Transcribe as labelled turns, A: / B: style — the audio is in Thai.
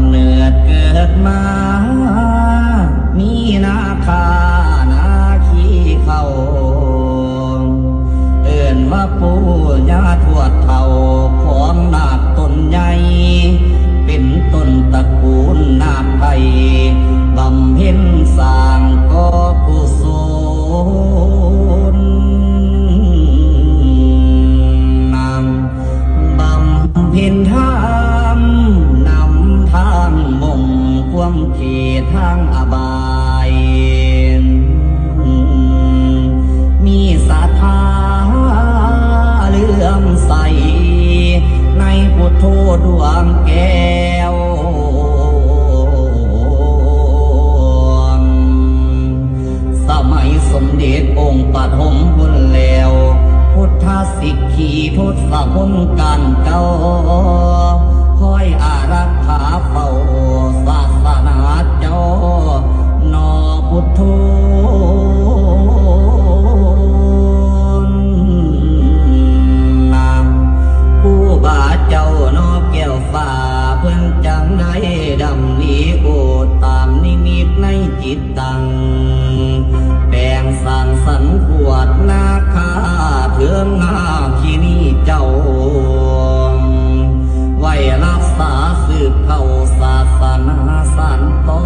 A: ำเนิดเกิดมา มีนาคา ขตทางอบายมีศรัทธาเลื่อมใส ในพุทโธดวงแก้วสมัยสมเด็จองค์ปฐมบุญแล้ว พุทธสิกขีทศพลการเก่าคอยอารักขา จิตตัง แปลงสร้างสรรค์ขวดนาคาเถืองนาคีนี่เจ้า ไว้รักษาสืบเข้าศาสนาสันต่อ